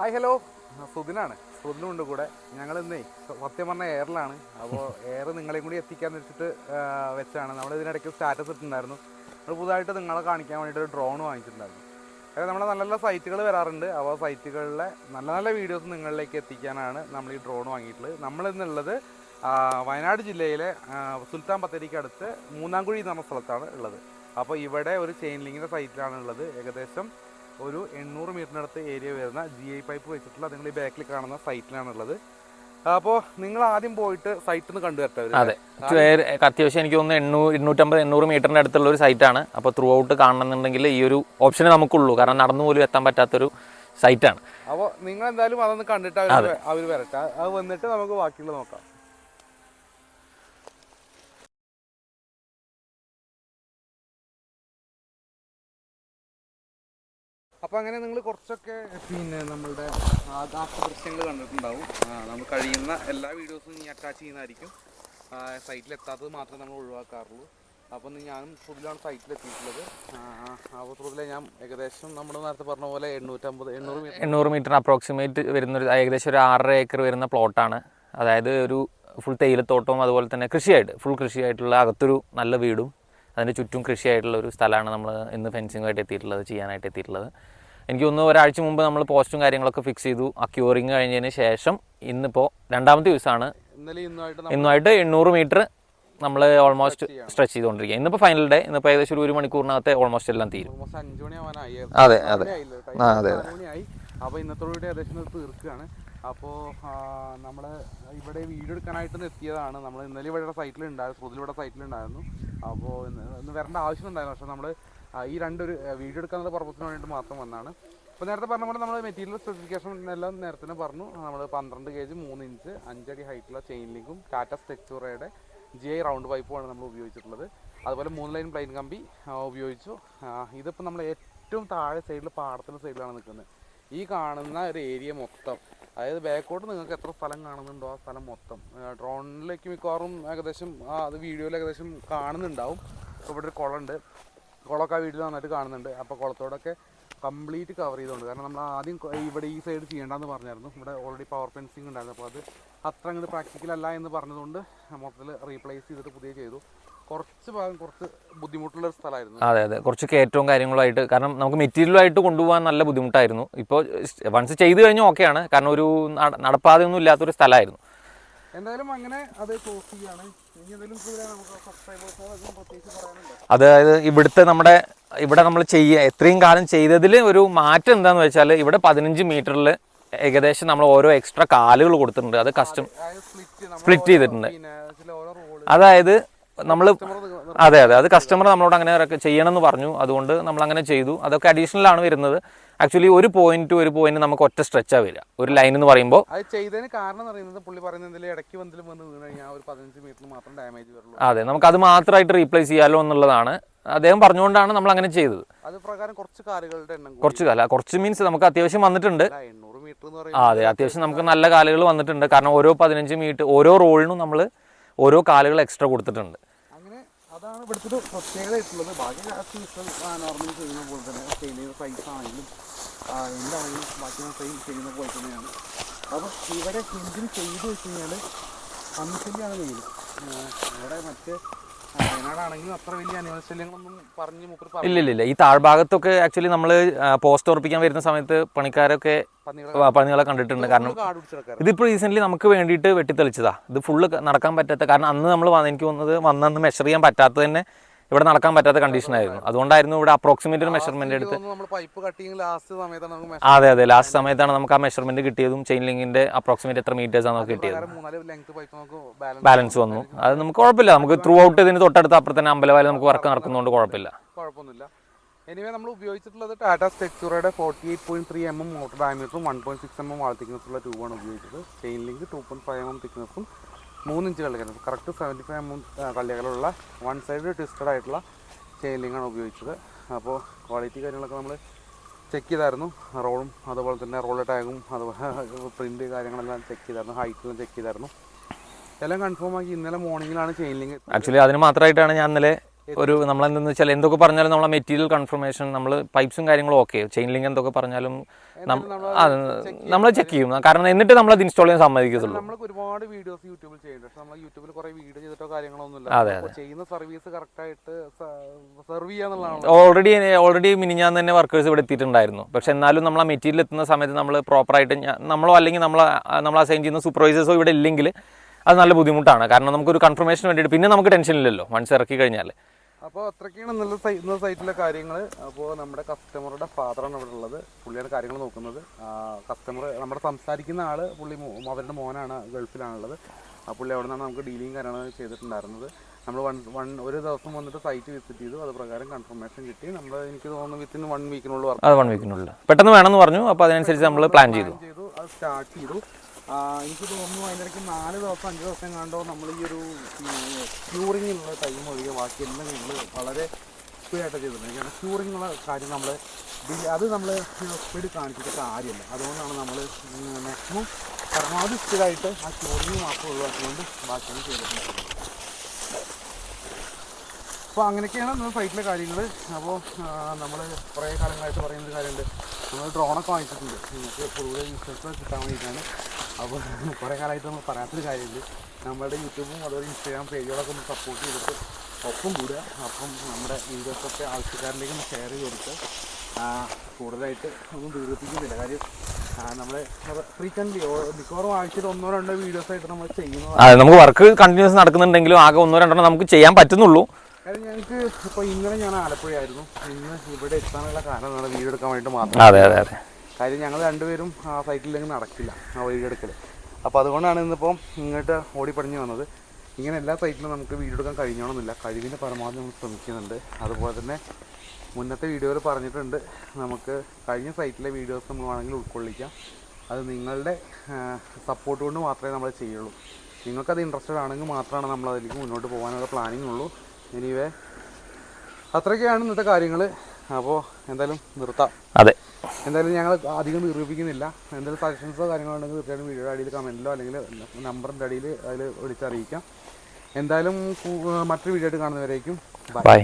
Hi hello സുദിനാണ്. സുദിനുണ്ട് കൂടെ. ഞങ്ങൾ ഇന്നേ സത്യം പറഞ്ഞ എയറിലാണ്. അപ്പോൾ എയർ നിങ്ങളെയും കൂടി എത്തിക്കാൻ വെച്ചിട്ട് വെച്ചാണ്. നമ്മൾ ഇതിനിടയ്ക്ക് സ്റ്റാറ്റസ് ഇട്ടിട്ടുണ്ടായിരുന്നു. നമ്മൾ പുതുതായിട്ട് നിങ്ങളെ കാണിക്കാൻ വേണ്ടിയിട്ട് ഒരു ഡ്രോൺ വാങ്ങിച്ചിട്ടുണ്ടായിരുന്നു. അതായത് നമ്മളെ നല്ല നല്ല സൈറ്റുകൾ വരാറുണ്ട്. അപ്പോൾ സൈറ്റുകളിലെ നല്ല നല്ല വീഡിയോസ് നിങ്ങളിലേക്ക് എത്തിക്കാനാണ് നമ്മൾ ഈ ഡ്രോൺ വാങ്ങിയിട്ടുള്ളത്. നമ്മൾ ഇന്നുള്ളത് വയനാട് ജില്ലയിലെ സുൽത്താൻ ബത്തേരിക്ക് അടുത്ത് മൂന്നാംകുഴി എന്ന് സ്ഥലത്താണ് ഉള്ളത്. അപ്പോൾ ഇവിടെ ഒരു ചെയിൻ ലിങ്കിന്റെ സൈറ്റിലാണ് ഉള്ളത്. ഏകദേശം ഒരു എണ്ണൂറ് മീറ്ററിനടുത്ത് ഏരിയ വരുന്ന ജി ഐ പൈപ്പ് വെച്ചിട്ടുള്ള നിങ്ങൾ ഈ ബാക്കിൽ കാണുന്ന സൈറ്റിലാണ് ഉള്ളത്. അപ്പോൾ നിങ്ങൾ ആദ്യം പോയിട്ട് സൈറ്റ് ഒന്ന് കണ്ടു അതെ. അത്യാവശ്യം എനിക്ക് തോന്നുന്നു എണ്ണൂറ് ഇരുന്നൂറ്റമ്പത് എണ്ണൂറ് മീറ്ററിന്റെ അടുത്തുള്ള ഒരു സൈറ്റാണ് അപ്പോൾ ത്രൂ ഔട്ട് കാണണമെന്നുണ്ടെങ്കിൽ ഈ ഒരു ഓപ്ഷനെ നമുക്കുള്ളൂ. കാരണം നടന്നു പോലും എത്താൻ പറ്റാത്തൊരു സൈറ്റാണ് അപ്പോൾ നിങ്ങൾ എന്തായാലും അതൊന്ന് കണ്ടിട്ട് അവർ വരട്ടെ. അത് വന്നിട്ട് നമുക്ക് ബാക്കിയുള്ള നോക്കാം. അപ്പോൾ അങ്ങനെ നിങ്ങൾ കുറച്ചൊക്കെ പിന്നെ നമ്മളുടെ ദൃശ്യങ്ങൾ കണ്ടിട്ടുണ്ടാവും. നമ്മൾ കഴിയുന്ന എല്ലാ വീഡിയോസും ഇനി അറ്റാച്ച് ചെയ്യുന്നതായിരിക്കും. സൈറ്റിൽ എത്താത്തത് മാത്രമേ നമ്മൾ ഒഴിവാക്കാറുള്ളൂ. അപ്പോൾ ഞാനും ഫുഡിലാണ് സൈറ്റിൽ എത്തിയിട്ടുള്ളത് അപ്പോൾ ഫുഡിലെ ഞാൻ ഏകദേശം നമ്മൾ നേരത്തെ പറഞ്ഞ പോലെ എണ്ണൂറ്റമ്പത് എണ്ണൂറ് മീറ്റർ എണ്ണൂറ് മീറ്റർ അപ്രോക്സിമേറ്റ് വരുന്ന ഒരു ഏകദേശം ഒരു ആറര ഏക്കർ വരുന്ന പ്ലോട്ടാണ്. അതായത് ഒരു ഫുൾ തേയിലത്തോട്ടവും അതുപോലെ തന്നെ കൃഷിയായിട്ട് ഫുൾ കൃഷിയായിട്ടുള്ള അകത്തൊരു നല്ല വീടും അതിന്റെ ചുറ്റും കൃഷിയായിട്ടുള്ള ഒരു സ്ഥലമാണ് നമ്മൾ ഇന്ന് ഫെൻസിങ്ങുമായിട്ട് എത്തിയിട്ടുള്ളത് ചെയ്യാനായിട്ട് എത്തിയിട്ടുള്ളത്. എനിക്ക് ഒന്ന് ഒരാഴ്ച മുമ്പ് നമ്മൾ പോസ്റ്റും കാര്യങ്ങളൊക്കെ ഫിക്സ് ചെയ്തു. ആ ക്യൂറിങ് കഴിഞ്ഞതിന് ശേഷം ഇന്നിപ്പോൾ രണ്ടാമത്തെ ദിവസമാണ്. ഇന്നലെ ഇന്നുമായിട്ട് എണ്ണൂറ് മീറ്റർ നമ്മൾ ഓൾമോസ്റ്റ് സ്ട്രെച്ച് ചെയ്തുകൊണ്ടിരിക്കുക ഇന്നിപ്പോൾ ഫൈനൽ ഡേ ഇന്നിപ്പോൾ ഏകദേശം ഒരു ഒരു മണിക്കൂറിനകത്ത് ഓൾമോസ്റ്റ് എല്ലാം തീരും. അതെ അതെ, അതെ. അതെ, അപ്പോൾ ഇന്നത്തോടുകൂടി ഏകദേശം തീർക്കുകയാണ്. അപ്പോൾ നമ്മൾ ഇവിടെ വീഡിയോ എടുക്കാനായിട്ട് എത്തിയതാണ്. നമ്മൾ ഇന്നലെ ഇവിടെ സൈറ്റിൽ ഉണ്ടായിരുന്നു സ്രോതിൽ ഇവിടെ സൈറ്റിൽ ഉണ്ടായിരുന്നു അപ്പോൾ ഇന്ന് വരേണ്ട ആവശ്യമുണ്ടായിരുന്നു പക്ഷേ നമ്മൾ ഈ രണ്ടൊരു വീഡിയോ എടുക്കാനുള്ള പർപ്പസിന് വേണ്ടിയിട്ട് മാത്രം വന്നാണ് അപ്പോൾ നേരത്തെ പറഞ്ഞ പോലെ നമ്മൾ മെറ്റീരിയൽ സ്പെസിഫിക്കേഷൻ എല്ലാം നേരത്തെ പറഞ്ഞു. നമ്മൾ പന്ത്രണ്ട് കെ ജി മൂന്ന് ഇഞ്ച് അഞ്ചടി ഹൈറ്റുള്ള ചെയിൻ ലിങ്കും ടാറ്റ സ്റ്റെക്ചൂറയുടെ ജി ഐ റൗണ്ട് പൈപ്പുമാണ് നമ്മൾ ഉപയോഗിച്ചിട്ടുള്ളത്. അതുപോലെ മൂന്ന് ലൈൻ പ്ലെയിൻ കമ്പി ഉപയോഗിച്ചു. ഇതിപ്പോൾ നമ്മൾ ഏറ്റവും താഴെ സൈഡിൽ പാടത്തിന്റെ സൈഡിലാണ് നിൽക്കുന്നത് ഈ കാണുന്ന ഒരു ഏരിയ മൊത്തം അതായത് ബാക്കോട്ട് നിങ്ങൾക്ക് എത്ര സ്ഥലം കാണുന്നുണ്ടോ ആ സ്ഥലം മൊത്തം. ഡ്രോണിലേക്ക് മിക്കവാറും ഏകദേശം അത് വീഡിയോയിൽ ഏകദേശം കാണുന്നുണ്ടാവും. ഇവിടെ ഒരു കുളമുണ്ട്. കുളമൊക്കെ ആ വീട്ടിൽ നന്നായിട്ട് കാണുന്നുണ്ട്. അപ്പോൾ കുളത്തോടൊക്കെ കംപ്ലീറ്റ് കവർ ചെയ്തുകൊണ്ട് കാരണം നമ്മൾ ആദ്യം ഇവിടെ ഈ സൈഡ് ചെയ്യേണ്ടെന്ന് പറഞ്ഞായിരുന്നു. ഇവിടെ ഓൾറെഡി പവർ ഫെൻസിങ് ഉണ്ടായിരുന്നു. അപ്പോൾ അത് അത്ര അങ്ങോട്ട് പ്രാക്ടിക്കലല്ല എന്ന് പറഞ്ഞതുകൊണ്ട് മൊത്തത്തിൽ റീപ്ലേസ് ചെയ്തിട്ട് പുതിയ ചെയ്തു. കുറച്ച് ഭാഗം കുറച്ച് ബുദ്ധിമുട്ടുള്ള സ്ഥലമായിരുന്നു. അതെ അതെ. കുറച്ച് കയറ്റവും കാര്യങ്ങളായിട്ട് കാരണം നമുക്ക് മെറ്റീരിയലായിട്ട് കൊണ്ടുപോകാൻ നല്ല ബുദ്ധിമുട്ടായിരുന്നു. ഇപ്പോൾ വൺസ് ചെയ്ത് കഴിഞ്ഞാൽ ഓക്കെയാണ് കാരണം ഒരു നട- നടപ്പാതയൊന്നും ഇല്ലാത്തൊരു സ്ഥലമായിരുന്നു. എന്തായാലും അങ്ങനെ അത് ക്ലോസ് ചെയ്യാണ്. അതായത് ഇവിടുത്തെ നമ്മുടെ ഇവിടെ നമ്മൾ ചെയ്യുക എത്രയും കാലം ചെയ്തതിൽ ഒരു മാറ്റം എന്താണെന്ന് വെച്ചാൽ ഇവിടെ പതിനഞ്ച് മീറ്ററിൽ ഏകദേശം നമ്മൾ ഓരോ എക്സ്ട്രാ കാലുകൾ കൊടുത്തിട്ടുണ്ട്. അത് കസ്റ്റം സ്പ്ലിറ്റ് ചെയ്തിട്ടുണ്ട്. അതായത് നമ്മൾ അതെ അതെ. അത് കസ്റ്റമർ നമ്മളോട് അങ്ങനെ ചെയ്യണം ചെയ്യണമെന്ന് പറഞ്ഞു. അതുകൊണ്ട് നമ്മൾ അങ്ങനെ ചെയ്തു. അതൊക്കെ അഡീഷണൽ ആണ് വരുന്നത്. ആക്ച്വലി ഒരു പോയിന്റ് ഒരു പോയിന്റ് നമുക്ക് ഒറ്റ സ്ട്രെച്ചാ വരിക. ഒരു ലൈൻ എന്ന് പറയുമ്പോൾ അത് ചെയ്തതിന് കാരണം പറയുന്നത് പുള്ളി ഇടയ്ക്ക് വന്ന് വീണ് കഴിഞ്ഞാൽ ഒരു പതിനഞ്ച് മാത്രം ഡാമേജ് വരുള്ളൂ. അതെ നമുക്ക് അത് മാത്രമായിട്ട് റീപ്ലേസ് ചെയ്യാലോ എന്നുള്ളതാണ്. അദ്ദേഹം പറഞ്ഞുകൊണ്ടാണ് നമ്മൾ അങ്ങനെ ചെയ്തത്. അത് പ്രകാരം കുറച്ച് കാലുകളുടെ എണ്ണം കുറച്ച് കാല കുറച്ച് മീൻസ് നമുക്ക് അത്യാവശ്യം വന്നിട്ടുണ്ട്. അതെ അത്യാവശ്യം നമുക്ക് നല്ല കാലുകൾ വന്നിട്ടുണ്ട്. കാരണം ഓരോ പതിനഞ്ച് മീറ്റർ ഓരോ റോളിനും നമ്മൾ ഓരോ കാലുകൾ എക്സ്ട്രാ കൊടുത്തിട്ടുണ്ട്. അതാണ് ഇവിടുത്തെ ഒരു പ്രത്യേകത ആയിട്ടുള്ളത് ബാക്കി നോർമലി ചെയ്യുന്ന പോലെ തന്നെ ചെയ്യുന്ന സൈസ് ആണെങ്കിലും എന്താണെങ്കിലും ബാക്കി സൈസ് ചെയ്യുന്ന പോലെ തന്നെയാണ്. അപ്പോൾ ഇവിടെ ഹിന്ദിൽ ചെയ്ത് വെച്ച് കഴിഞ്ഞാൽ അന്നുശല്യാണ് മെയിൻ ഇവിടെ മറ്റ് ഇല്ല ഇല്ല ഈ താഴ്ഭാഗത്തൊക്കെ ആക്ച്വലി നമ്മൾ പോസ്റ്റ് ഉറപ്പിക്കാൻ വരുന്ന സമയത്ത് പണിക്കാരൊക്കെ പന്നികളെ കണ്ടിട്ടുണ്ട്. കാരണം ഇതിപ്പോൾ റീസെന്റ് നമുക്ക് വേണ്ടിയിട്ട് വെട്ടിത്തെളിച്ചതാ. ഇത് ഫുള്ള് നടക്കാൻ പറ്റാത്ത കാരണം അന്ന് നമ്മൾ വന്ന് എനിക്ക് തോന്നുന്നത് വന്നന്ന് മെഷർ ചെയ്യാൻ പറ്റാത്തത് തന്നെ ഇവിടെ നടക്കാൻ പറ്റാത്ത കണ്ടീഷൻ ആയിരുന്നു. അതുകൊണ്ടായിരുന്നു ഇവിടെ അപ്രോക്സിമേറ്റ് ഒരു മെഷർമെന്റ് എടുത്ത് അതെ അതെ. ലാസ്റ്റ് സമയത്താണ് നമുക്ക് ആ മെഷർമെന്റ് കിട്ടിയതും ചെയിൻ ലിങ്കിന്റെ അപ്രോക്സിമേറ്റ് എത്ര മീറ്റേഴ്സ് ആണ് നമുക്ക് കിട്ടിയത് ബാലൻസ് വന്നു. അത് നമുക്ക് കുഴപ്പമില്ല. നമുക്ക് ത്രൂ ഔട്ട് ഇതിന് തൊട്ടടുത്ത് അപ്പുറത്തന്നെ അമ്പലവാലി നമുക്ക് വർക്ക് നടക്കുന്നതുകൊണ്ട് കുഴപ്പമില്ല. എനിവേ നമ്മൾ ഉപയോഗിച്ചിട്ടുള്ളത് Tata സ്റ്റെക്സുറയുടെ forty eight point three M M motor ഡയമീറ്ററും one point six M M wall തിക്നസ്സുള്ള ട്യൂബാണ് ഉപയോഗിച്ചത്. Chain link two point five M M തിക്നസ്സും മൂന്ന് inch കള്ളികളും correct seventy five M M കള്ളികളുള്ള one side twisted ആയിട്ടുള്ള chain ലിങ്കാണ് ഉപയോഗിച്ചത്. അപ്പോൾ quality കാര്യങ്ങളൊക്കെ നമ്മൾ check ചെയ്തായിരുന്നു. റോളും അതുപോലെ തന്നെ റോൾ ടാഗും അതുപോലെ പ്രിന്റ് കാര്യങ്ങളെല്ലാം ചെക്ക് ചെയ്തായിരുന്നു. ഹൈറ്റെല്ലാം ചെക്ക് ചെയ്തായിരുന്നു. എല്ലാം കൺഫേം ആക്കി ഇന്നലെ മോർണിംഗിലാണ് ചെയിൻ ലിങ്ക് ആക്ച്വലി അതിന് മാത്രമായിട്ടാണ് ഞാൻ ഇന്നലെ ഒരു നമ്മളെന്തെന്ന് വെച്ചാൽ എന്തൊക്കെ പറഞ്ഞാലും നമ്മളെ മെറ്റീരിയൽ കൺഫർമേഷൻ നമ്മൾ പൈപ്സും കാര്യങ്ങളും ഓക്കെ ചെയിൻ ലിങ്ക് എന്തൊക്കെ പറഞ്ഞാലും നമ്മൾ ചെക്ക് ചെയ്യും. കാരണം എന്നിട്ട് നമ്മൾ അത് ഇൻസ്റ്റാൾ ചെയ്യാൻ സമ്മതിക്കത്തുള്ളൂ. നമ്മൾക്ക് ഒരുപാട് വീഡിയോസ് യൂട്യൂബിൽ ചെയ്യുന്നുണ്ട്. പക്ഷെ നമ്മൾ യൂട്യൂബിൽ കുറെ വീഡിയോ ചെയ്തിട്ടോ കാര്യങ്ങളൊന്നുമില്ല. അതെ, ചെയ്യുന്ന സർവീസ് കറക്റ്റ് ആയിട്ട് സെർവ് ചെയ്യാന്നുള്ളതാണ് ഓൾറെഡി ഓൾറെഡി മിനിഞ്ഞാന്ന് തന്നെ വർക്കേഴ്സ് ഇവിടെ എത്തിയിട്ടുണ്ടായിരുന്നു. പക്ഷെ എന്നാലും നമ്മൾ ആ മെറ്റീരിയൽ എത്തുന്ന സമയത്ത് നമ്മൾ പ്രോപ്പറായിട്ട് നമ്മളോ അല്ലെങ്കിൽ നമ്മൾ നമ്മൾ അസൈൻ ചെയ്യുന്ന സൂപ്പർവൈസേഴ്സോ ഇവിടെ ഇല്ലെങ്കിൽ അത് നല്ല ബുദ്ധിമുട്ടാണ്. കാരണം നമുക്കൊരു കൺഫർമേഷൻ വേണ്ടിയിട്ട് പിന്നെ നമുക്ക് ടെൻഷൻ ഇല്ലല്ലോ. വൺസ് ഇറക്കി കഴിഞ്ഞാൽ അപ്പോൾ അത്രയ്ക്കാണ് നല്ല ഇന്ന സൈറ്റിലെ കാര്യങ്ങൾ അപ്പോൾ നമ്മുടെ കസ്റ്റമറുടെ ഫാദറാണ് ഇവിടെ ഉള്ളത്. പുള്ളിയാണ് കാര്യങ്ങൾ നോക്കുന്നത്. കസ്റ്റമർ നമ്മുടെ സംസാരിക്കുന്ന ആൾ പുള്ളി അവരുടെ മോനാണ് ഗൾഫിലാണുള്ളത്. ആ പുള്ളി അവിടെ നിന്നാണ് നമുക്ക് ഡീലിങ് കാര്യങ്ങൾ ചെയ്തിട്ടുണ്ടായിരുന്നത്. നമ്മൾ വൺ വൺ ഒരു ദിവസം വന്നിട്ട് സൈറ്റ് വിസിറ്റ് ചെയ്തു. അത് പ്രകാരം കൺഫർമേഷൻ കിട്ടി. നമ്മൾ എനിക്ക് തോന്നുന്നു വിത്തിൻ വൺ വീക്കിനുള്ളിൽ അത് വൺ വീക്കിനുള്ളിൽ പെട്ടെന്ന് വേണമെന്ന് പറഞ്ഞു. അപ്പോൾ അതിനനുസരിച്ച് നമ്മൾ പ്ലാൻ ചെയ്തു. ചെയ്തു. അത് സ്റ്റാർട്ട് ചെയ്തു. എനിക്ക് തോന്നുന്നു അതിനിടയ്ക്ക് നാല് ദിവസം അഞ്ച് ദിവസം കണ്ടോ നമ്മൾ ഈ ഒരു ക്യൂറിങ്ങിനുള്ള ടൈം ഒഴികെ ബാക്കി എല്ലാം നിങ്ങൾ വളരെ സ്പീഡായിട്ട് ചെയ്തിട്ടുണ്ട് കാരണം ക്യൂറിങ്ങുള്ള കാര്യം നമ്മൾ അത് നമ്മൾ സ്പീഡ് കാണിച്ചിട്ട് കാര്യമല്ല. അതുകൊണ്ടാണ് നമ്മൾ മാക്സിമം പരമാവധി സ്പീഡായിട്ട് ആ ക്യൂറിങ് മാത്രം ഒഴിവാക്കിക്കൊണ്ട് ബാക്കിയാണ് ചെയ്തിട്ടുണ്ട് അപ്പോൾ അങ്ങനെയൊക്കെയാണ് നമ്മൾ ഫൈറ്റിലെ കാര്യങ്ങൾ. അപ്പോൾ നമ്മൾ കുറേ കാലങ്ങളായിട്ട് പറയുന്നൊരു കാര്യമുണ്ട്. നമ്മൾ ഡ്രോണൊക്കെ വാങ്ങിച്ചിട്ടുണ്ട്. നിങ്ങൾക്ക് കൂടുതൽ ഇൻഷുറൻസ് കിട്ടാൻ വേണ്ടിയിട്ടാണ്. അപ്പോൾ കുറേ കാലമായിട്ട് നമ്മൾ പറയാത്തൊരു കാര്യമില്ല നമ്മുടെ യൂട്യൂബും അതുപോലെ ഇൻസ്റ്റാഗ്രാം പേജുകളൊക്കെ ഒന്ന് സപ്പോർട്ട് ചെയ്തിട്ട് ഒപ്പം കൂടുക. അപ്പം നമ്മുടെ വീഡിയോസൊക്കെ ആവശ്യക്കാരിലേക്ക് ഒന്ന് ഷെയർ ചെയ്ത് കൊടുത്ത് ആ, കൂടുതലായിട്ട് ഒന്നും ദീർഘിപ്പിക്കുന്നില്ല. കാര്യം നമ്മൾ ഫ്രീക്വന്റ്ലി മിക്കവാറും ആഴ്ചയിൽ ഒന്നോ രണ്ടോ വീഡിയോസ് ആയിട്ട് നമ്മൾ ചെയ്യുന്നത് നമുക്ക് വർക്ക് കണ്ടിന്യൂസ് നടക്കുന്നുണ്ടെങ്കിലും ആകെ ഒന്നോ രണ്ടോ നമുക്ക് ചെയ്യാൻ പറ്റുന്നുള്ളൂ. കാര്യം ഞങ്ങൾക്ക് ഇപ്പോൾ ഇന്നലെ ഞാൻ ആലപ്പുഴയായിരുന്നു. ഇന്ന് ഇവിടെ എത്താനുള്ള കാരണം നമ്മുടെ വീഡിയോ എടുക്കാൻ വേണ്ടിയിട്ട് മാത്രം. അതെ അതെ അതെ. കാര്യം ഞങ്ങൾ രണ്ടുപേരും ആ സൈറ്റിലേക്ക് നടക്കില്ല ആ വീഡിയോ എടുക്കൽ അപ്പോൾ അതുകൊണ്ടാണ് ഇന്നിപ്പം ഇങ്ങോട്ട് ഓടിപ്പടിഞ്ഞ് വന്നത്. ഇങ്ങനെ എല്ലാ സൈറ്റിലും നമുക്ക് വീഡിയോ എടുക്കാൻ കഴിഞ്ഞോണമെന്നില്ല കഴിവിന്റെ പരമാവധി നമ്മൾ ശ്രമിക്കുന്നുണ്ട്. അതുപോലെ തന്നെ മുന്നത്തെ വീഡിയോയിൽ പറഞ്ഞിട്ടുണ്ട് നമുക്ക് കഴിഞ്ഞ സൈറ്റിലെ വീഡിയോസ് നമ്മൾ വേണമെങ്കിൽ ഉൾക്കൊള്ളിക്കാം. അത് നിങ്ങളുടെ സപ്പോർട്ട് കൊണ്ട് മാത്രമേ നമ്മൾ ചെയ്യുള്ളൂ. നിങ്ങൾക്കത് ഇൻട്രസ്റ്റഡ് ആണെങ്കിൽ മാത്രമാണ് നമ്മൾ അതിലേക്ക് മുന്നോട്ട് പോകാനുള്ള പ്ലാനിങ് ഉള്ളൂ. എനിവേ അത്രയൊക്കെയാണ് ഇന്നത്തെ കാര്യങ്ങൾ അപ്പോൾ എന്തായാലും നിർത്താം. അതെ. എന്തായാലും ഞങ്ങൾ അധികം നിർമ്മിപ്പിക്കുന്നില്ല എന്തെങ്കിലും സജഷൻസോ കാര്യങ്ങളോ ഉണ്ടെങ്കിൽ തീർച്ചയായിട്ടും വീഡിയോയുടെ അടിയിൽ കമന്റിലോ അല്ലെങ്കിൽ നമ്പറിന്റെ അടിയിൽ അതിൽ വിളിച്ചറിയിക്കാം. എന്തായാലും മറ്റൊരു വീഡിയോ ആയിട്ട് കാണുന്നവരേക്കും ബൈ